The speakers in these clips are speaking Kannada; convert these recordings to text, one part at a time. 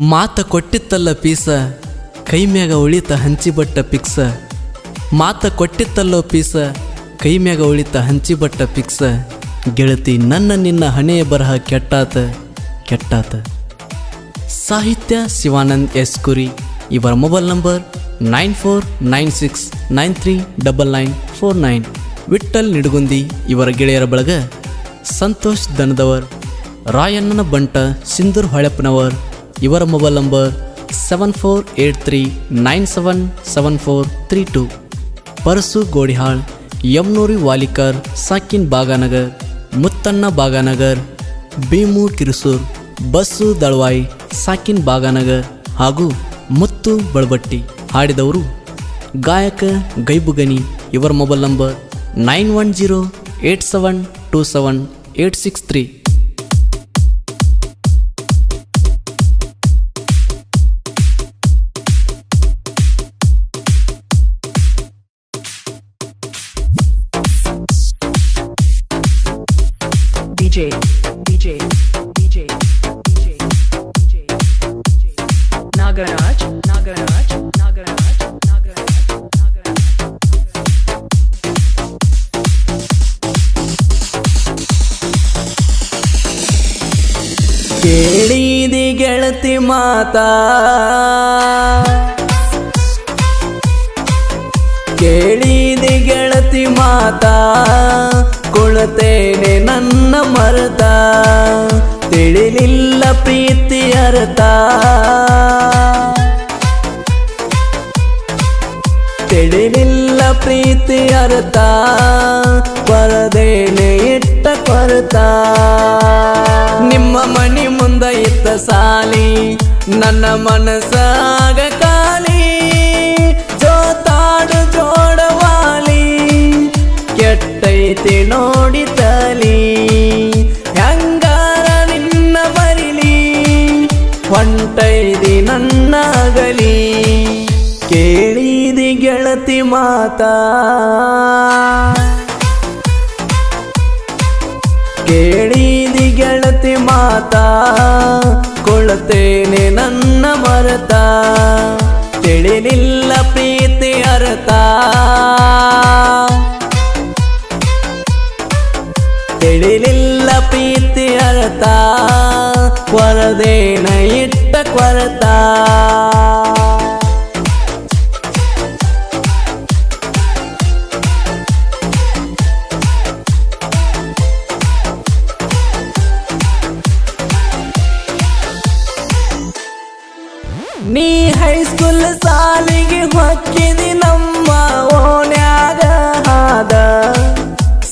ಮಾತ ಕೊಟ್ಟಿತ್ತಲ್ಲ ಪೀಸ, ಕೈ ಮ್ಯಾಗ ಉಳಿತ ಹಂಚಿಬಟ್ಟ ಪಿಕ್ಸ. ಮಾತ ಕೊಟ್ಟಿತ್ತಲ್ಲೋ ಪೀಸ, ಕೈ ಮ್ಯಾಗ ಉಳಿತ ಹಂಚಿಬಟ್ಟ ಪಿಕ್ಸ. ಗೆಳತಿ, ನನ್ನ ನಿನ್ನ ಹಣೆಯ ಬರಹ ಕೆಟ್ಟಾತ ಕೆಟ್ಟಾತ. ಸಾಹಿತ್ಯ ಶಿವಾನಂದ್ ಎಸ್ ಕುರಿ, ಇವರ mobile number nine four nine six nine three double nine four nine. Vithal Nidugundi, ಇವರ ಗೆಳೆಯರ ಬಳಗ, ಸಂತೋಷ್ ದನದವರ್, ರಾಯಣ್ಣನ ಬಂಟ, ಸಿಂಧೂರ್ ಹೊಳೆಪ್ಪನವರ್ ಇವರ mobile number seven four eight three nine seven seven four three two. Parasu Godihal, Yamnoori Walikar, ಸಾಕಿನ್ Baganagar, Muttanna Baganagar, Bhimu Kirusur, bus Dalavayi, ಸಾಕಿನ್ ಬಾಗಾನಗರ್ ಹಾಗೂ ಮುತ್ತು ಬಳಬಟ್ಟಿ ಹಾಡಿದವರು ಗಾಯಕ ಗೈಬುಗನಿ ಇವರ mobile number nine one zero eight seven two seven eight six three. DJ, DJ, DJ, DJ, DJ, DJ. Nagaraj, Nagaraj, Nagaraj, Nagaraj, Nagaraj. ಕೇಳಿದಿ ಗೆಳತಿ ಮಾತಾ ಕೇಳಿದಿ ಗೆಳತಿ ಮಾತಾ ಕುಳತೇನೆ ನನ್ನ ಮರತ ತಿಳಿಲಿಲ್ಲ ಪ್ರೀತಿ ಅರ್ಥ. ತಿಳಿಲಿಲ್ಲ ಪ್ರೀತಿ ಅರ್ಥ. ಪರದೇನೆ ಇಟ್ಟ ಕೊರತ. ನಿಮ್ಮ ಮನಿ ಮುಂದ ಇತ್ತ ಸಾಲಿ. ನನ್ನ ಮನಸ್ಸಾಗ ಗೆಳತಿ ಮಾತಾ. ಕೇಳಿದಿ ಗೆಳತಿ ಮಾತಾ. ಕೊಳತೇನೆ ನನ್ನ ಮರತ. ತಿಳಿಲಿಲ್ಲ ಪ್ರೀತಿ ಅರತ ತಿಳಿಲಿಲ್ಲ ಪ್ರೀತಿ ಅರತ ಕೊರದೇನ ಇಟ್ಟ ಕೊರತ. ಸಾಲಿಗೆ ಹೊಕ್ಕಿದಿ ನಮ್ಮ ಓಣ್ಯಾಗ ಹಾದ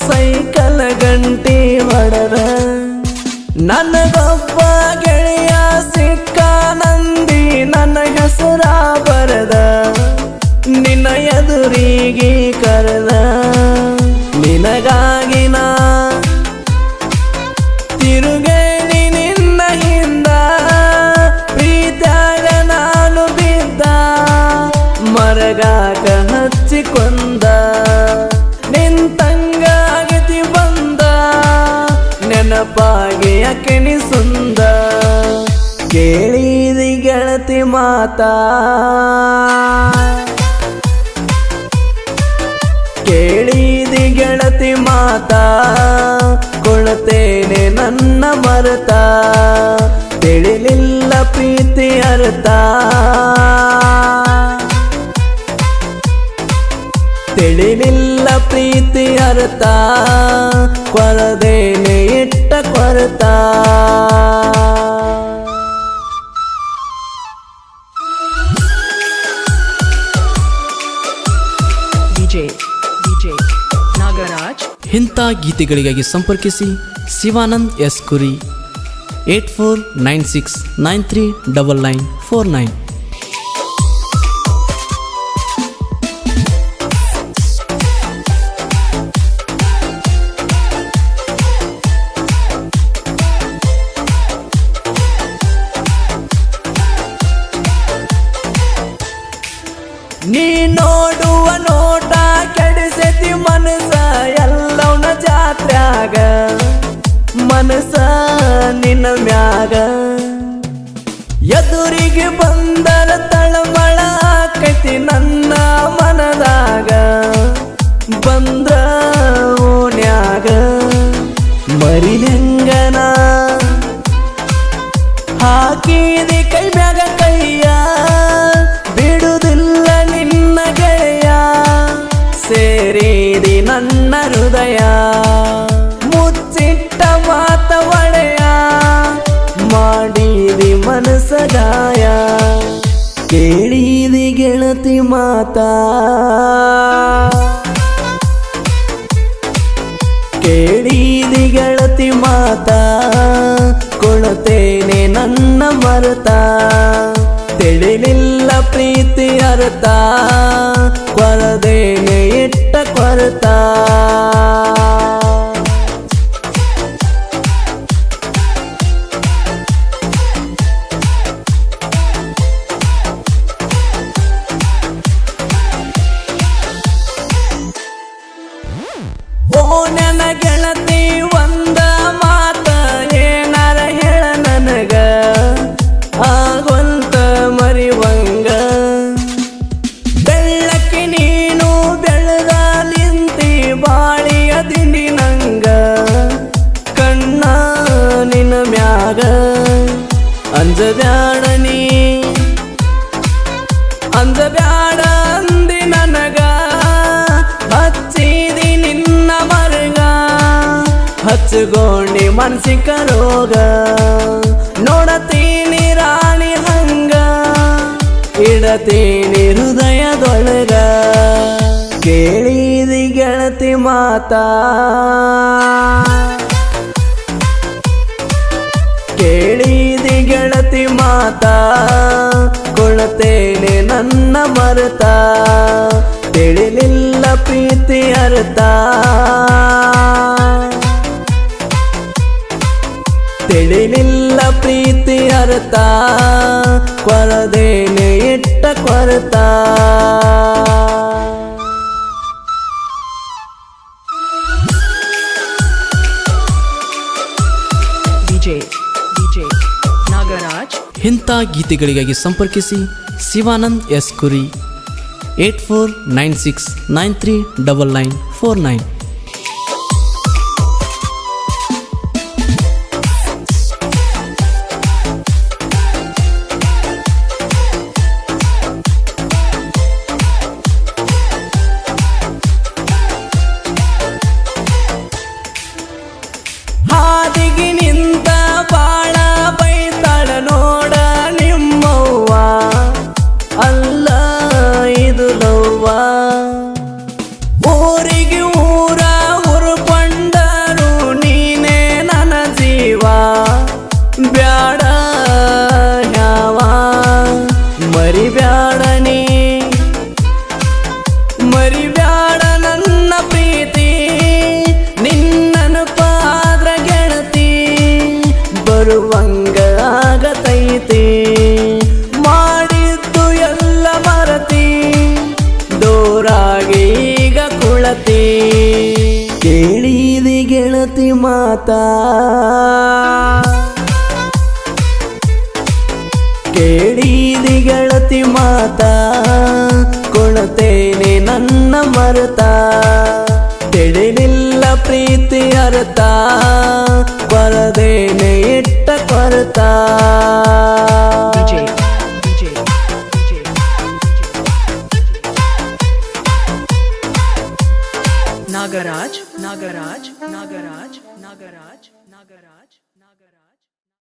ಸೈಕಲ್ ಗಂಟಿ ಹೊಡದ. ನನಗೊಬ್ಬ ಹಚ್ಚಿಕೊಂದ ನಿಂತಂಗಾಗತಿ ಬಂದ, ನೆನಪಾಗಿ ಅಕೆಣಿಸುಂದ ಕೇಳಿದಿ ಗೆಳತಿ ಮಾತಾ, ಕೇಳಿದಿ ಗೆಳತಿ ಮಾತಾ, ಕೊಳತೇನೆ ನನ್ನ ಮರತ, ತಿಳಿಲಿಲ್ಲ ಪ್ರೀತಿ ಅರ್ಥ. ತಿಳಿಲಿಲ್ಲ ಪ್ರೀತಿ ಅರ್ಥ. ಕೊರದೇನೆ ಇಟ್ಟ ಕೊರತ. ವಿಜಯ್ DJ, Nagaraj, ಇಂಥ ಗೀತೆಗಳಿಗಾಗಿ ಸಂಪರ್ಕಿಸಿ Shivanand S Kuri eight four nine six nine three double nine four nine. ಜಾತ್ರ್ಯಾಗ ಮನಸ ನಿನ್ನ ಮ್ಯಾಗ. ಎದುರಿಗೆ ಬಂದರ ತಳಮಳ ಆಕೈತಿ ನನ್ನ ಮನದಾಗ. ಬಂದ್ರ ಓನ್ಯಾಗ ಮರಿಲಿಂಗನ ಹಾಕಿದೆ ಕೈ ಮ್ಯಾಗ ಕೈಯ. ಬಿಡುದಿಲ್ಲ ನಿನ್ನ ಗೆಳೆಯ, ಸೇರಿದಿ ನನ್ನ ಹೃದಯ. ಮಾಡಿದಿ ಮನಸ ಗಾಯ, ಕೇಳಿದಿ ಗೆಳತಿ ಮಾತಾ. ಕೇಳಿದಿ ಗೆಳತಿ ಮಾತಾ, ಕೊಳತೇನೆ ನನ್ನ ಮರತ. ತಿಳಿಲಿಲ್ಲ ಪ್ರೀತಿ ಅರ್ಥ, ಕೊರದೇನೆ ಇಟ್ಟ ಕೊರತ. ಹಚ್ಚಗೊಂಡಿ ಮನ್ಸಿಕ ರೋಗ. ನೋಡತೀನಿ ರಾಣಿ ಹಂಗ. ಇಡತೀನಿ ಹೃದಯದೊಳಗ. ಕೇಳಿದಿ ಗೆಳತಿ ಮಾತಾ. ಕೇಳಿದಿ ಗೆಳತಿ ಮಾತಾ. ಕೊಳತೇನೆ ನನ್ನ ಮರತ. ತಿಳಿಲಿಲ್ಲ ಪ್ರೀತಿ ಅರ್ಥ. ತಿಳಿಲಿಲ್ಲ ಪ್ರೀತಿ ಅರ್ಥ. ಕೊರದೇನೆ ಇಟ್ಟ ಕೊರತ. ವಿಜಯ್ DJ, Nagaraj, ಇಂಥ ಗೀತೆಗಳಿಗಾಗಿ ಸಂಪರ್ಕಿಸಿ Shivanand S Kuri eight four nine six nine three double nine four nine. वा ಗೆಳತಿ ಮಾತಾ. ಕೇಳಿದಿ ಗೆಳತಿ ಮಾತಾ ಕೊಳತೇನೆ ನನ್ನ ಮರತಾ. ತಿಳಿಲಿಲ್ಲ ಪ್ರೀತಿ ಅರ್ಥ ಕೊರದೇನೆ ಇಟ್ಟ ಕೊರತ. नागराज नागराज।